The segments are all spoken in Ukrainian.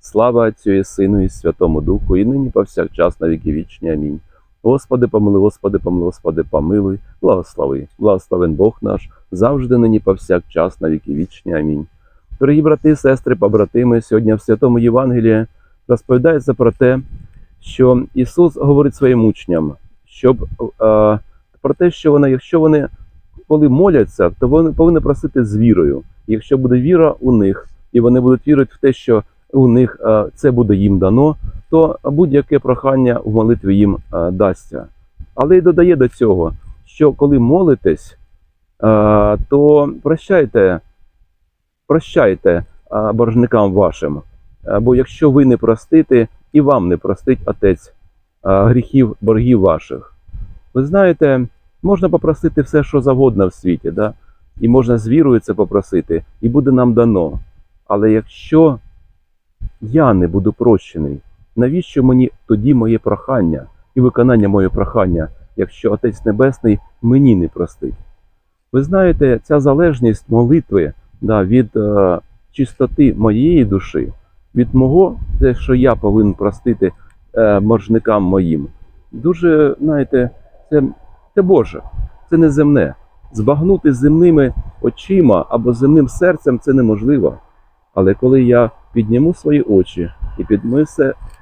Слава Отцю і Сину і Святому Духу, і нині повсякчас на віки вічні. Амінь. Господи, помилуй, Господи, помилуй, Господи, помилуй, благослови, благословен Бог наш, завжди нині повсякчас на віки вічні. Амінь. Дорогі брати, сестри, побратими, сьогодні в Святому Євангелії розповідається про те, що Ісус говорить своїм учням, щоб е, про те, що вони, якщо вони коли моляться, то вони повинні просити з вірою. Якщо буде віра у них, і вони будуть вірити в те, що у них е, це буде їм дано, то будь-яке прохання в молитві їм е, дасться. Але й додає до цього, що коли молитесь, е, то прощайте, прощайте боржникам вашим. Бо якщо ви не простите, і вам не простить Отець гріхів боргів ваших. Ви знаєте, можна попросити все, що завгодно в світі, да? і можна з вірою це попросити, і буде нам дано. Але якщо я не буду прощений, навіщо мені тоді моє прохання і виконання моє прохання, якщо Отець Небесний мені не простить? Ви знаєте, ця залежність молитви да, від е, чистоти моєї душі, від мого, те, що я повинен простити е, можникам моїм, дуже, знаєте, це, це Боже, це не земне. Збагнути земними очима або земним серцем це неможливо. Але коли я підніму свої очі і підніму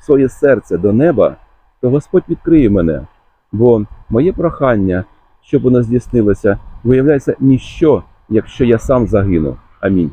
своє серце до неба, то Господь відкриє мене. Бо моє прохання, щоб воно здійснилося, виявляється ніщо, якщо я сам загину. Амінь.